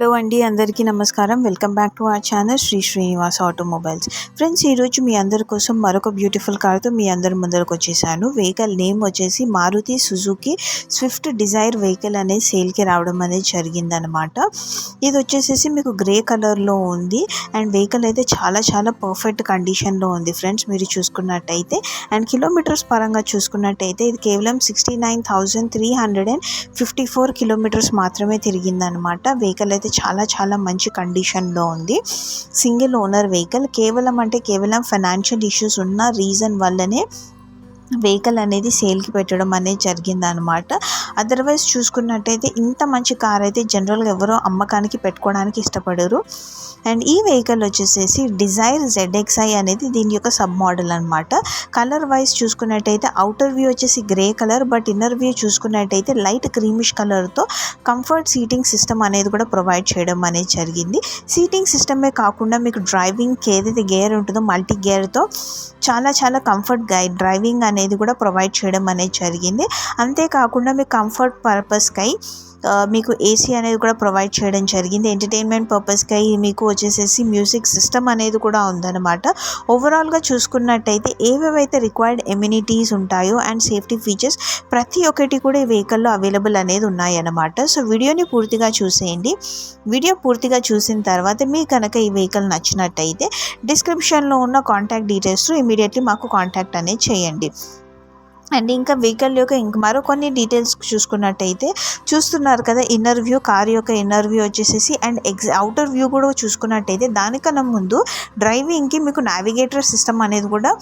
Hello అండి అందరికీ నమస్కారం. Welcome back to our channel Sri Srinivas automobiles. Friends ఈరోజు మీ అందరి కోసం మరొక బ్యూటిఫుల్ కార్తో మీ అందరి ముందరకు వచ్చేసాను. వెహికల్ నేమ్ వచ్చేసి Maruti Suzuki Swift Dzire vehicle అనేది సేల్కి రావడం అనేది జరిగిందనమాట ఇది వచ్చేసేసి మీకు గ్రే కలర్లో ఉంది. అండ్ వెహికల్ అయితే చాలా చాలా పర్ఫెక్ట్ కండిషన్లో ఉంది ఫ్రెండ్స్ మీరు చూసుకున్నట్టయితే. అండ్ కిలోమీటర్స్ పరంగా చూసుకున్నట్టయితే ఇది కేవలం sixty nine thousand three hundred and fifty four kilometres మాత్రమే తిరిగిందనమాట వెహికల్ అయితే చాలా చాలా మంచి కండిషన్లో ఉంది. సింగిల్ ఓనర్ వెహికల్ కేవలం అంటే కేవలం ఫైనాన్షియల్ ఇష్యూస్ ఉన్న రీజన్ వల్లనే వెహికల్ అనేది సేల్కి పెట్టడం అనేది జరిగిందనమాట అదర్వైజ్ చూసుకున్నట్టయితే ఇంత మంచి కార్ అయితే జనరల్గా ఎవరో అమ్మకానికి పెట్టుకోవడానికి ఇష్టపడరు. అండ్ ఈ వెహికల్ వచ్చేసేసి డిజైర్ జెడ్ఎక్స్ఐ అనేది దీని యొక్క సబ్ మోడల్ అనమాట కలర్ వైజ్ చూసుకున్నట్టయితే అవుటర్ వ్యూ వచ్చేసి grey colour but inner view చూసుకున్నట్టయితే లైట్ క్రీమిష్ కలర్తో కంఫర్ట్ సీటింగ్ సిస్టమ్ అనేది కూడా ప్రొవైడ్ చేయడం అనేది జరిగింది. సీటింగ్ సిస్టమే కాకుండా మీకు డ్రైవింగ్కి ఏదైతే గేర్ ఉంటుందో మల్టీ గేర్తో చాలా చాలా కంఫర్ట్ గైడ్ డ్రైవింగ్ అనేది కూడా ప్రొవైడ్ చేయడం అనేది జరిగింది. అంతేకాకుండా మీ కంఫర్ట్ పర్పస్కై మీకు ఏసీ అనేది కూడా ప్రొవైడ్ చేయడం జరిగింది. ఎంటర్టైన్మెంట్ పర్పస్కి మీకు వచ్చేసేసి మ్యూజిక్ సిస్టమ్ అనేది కూడా ఉందన్నమాట. ఓవరాల్గా చూసుకున్నట్టయితే ఏవేవైతే రిక్వైర్డ్ ఎమ్యూనిటీస్ ఉంటాయో అండ్ సేఫ్టీ ఫీచర్స్ ప్రతి ఒక్కటి కూడా ఈ వెహికల్లో అవైలబుల్ అనేది ఉన్నాయన్నమాట. సో వీడియోని పూర్తిగా చూసేయండి. వీడియో పూర్తిగా చూసిన తర్వాత మీకు కనుక ఈ వెహికల్ నచ్చినట్టయితే డిస్క్రిప్షన్లో ఉన్న కాంటాక్ట్ డీటెయిల్స్ ఇమీడియట్లీ మాకు కాంటాక్ట్ అనేది చేయండి. అండ్ ఇంకా వెహికల్ యొక్క ఇంక మరో కొన్ని డీటెయిల్స్ చూసుకున్నట్టయితే చూస్తున్నారు కదా ఇన్నర్ వ్యూ కార్ యొక్క ఇన్నర్ వ్యూ వచ్చేసేసి అండ్ ఎగ్జ అవుటర్ వ్యూ కూడా చూసుకున్నట్టయితే దానికన్నా ముందు డ్రైవింగ్కి మీకు నావిగేటర్ సిస్టమ్ అనేది కూడా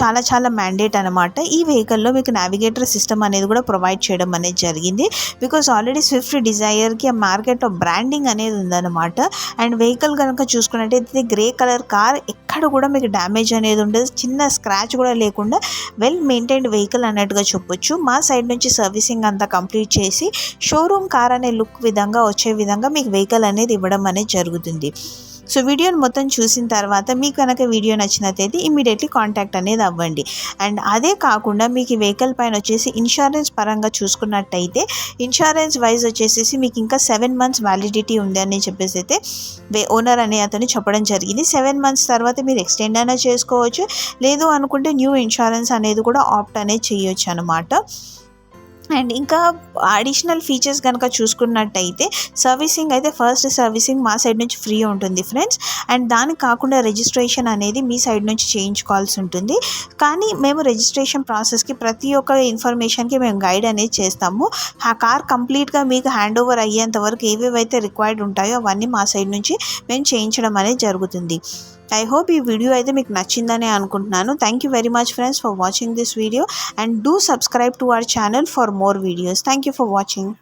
చాలా చాలా మ్యాండేట్ అనమాట ఈ వెహికల్లో మీకు నావిగేటర్ సిస్టమ్ అనేది కూడా ప్రొవైడ్ చేయడం అనేది జరిగింది. బికాస్ ఆల్రెడీ స్విఫ్ట్ డిజైర్కి ఆ మార్కెట్లో బ్రాండింగ్ అనేది ఉందన్నమాట. అండ్ వెహికల్ కనుక చూసుకున్నట్టయితే గ్రే కలర్ కార్ ఎక్కడ కూడా మీకు డ్యామేజ్ అనేది ఉండదు. చిన్న స్క్రాచ్ కూడా లేకుండా వెల్ మెయింటైన్డ్ వెహికల్ అన్నట్టుగా చెప్పొచ్చు. మా సైడ్ నుంచి సర్వీసింగ్ అంతా కంప్లీట్ చేసి షోరూమ్ కార్ అనే లుక్ విధంగా వచ్చే విధంగా మీకు వెహికల్ అనేది ఇవ్వడం అనేది జరుగుతుంది. సో వీడియోని మొత్తం చూసిన తర్వాత మీకు కనుక వీడియో నచ్చినట్లయితే ఇమీడియట్లీ కాంటాక్ట్ అనేది అవ్వండి. అండ్ అదే కాకుండా మీకు వెహికల్ పైన వచ్చేసి ఇన్సూరెన్స్ పరంగా చూసుకున్నట్టయితే ఇన్సూరెన్స్ వైజ్ వచ్చేసి మీకు ఇంకా సెవెన్ మంత్స్ వ్యాలిడిటీ ఉంది అని చెప్పేసి అయితే ఓనర్ అనే అతను చెప్పడం జరిగింది. సెవెన్ మంత్స్ తర్వాత మీరు ఎక్స్టెండ్ అయినా చేసుకోవచ్చు. లేదు అనుకుంటే న్యూ ఇన్సూరెన్స్ అనేది కూడా ఆప్ట్ అనేది చేయొచ్చు అనమాట అండ్ ఇంకా అడిషనల్ ఫీచర్స్ కనుక చూసుకున్నట్టయితే సర్వీసింగ్ అయితే ఫస్ట్ సర్వీసింగ్ మా సైడ్ నుంచి ఫ్రీ ఉంటుంది ఫ్రెండ్స్ అండ్ దానికి కాకుండా రిజిస్ట్రేషన్ అనేది మీ సైడ్ నుంచి చేయించుకోవాల్సి ఉంటుంది. కానీ మేము రిజిస్ట్రేషన్ ప్రాసెస్కి ప్రతి ఒక్క ఇన్ఫర్మేషన్కి మేము గైడ్ అనేది చేస్తాము. ఆ కార్ కంప్లీట్గా మీకు హ్యాండ్ ఓవర్ అయ్యేంత వరకు ఏవేవైతే రిక్వైర్డ్ ఉంటాయో అవన్నీ మా సైడ్ నుంచి మేము చేయించడం అనేది జరుగుతుంది. ఐ హోప్ ఈ వీడియో అయితే మీకు నచ్చిందని అనుకుంటున్నాను. Thank you very much friends for watching this video and do subscribe to our channel for more videos thank you for watching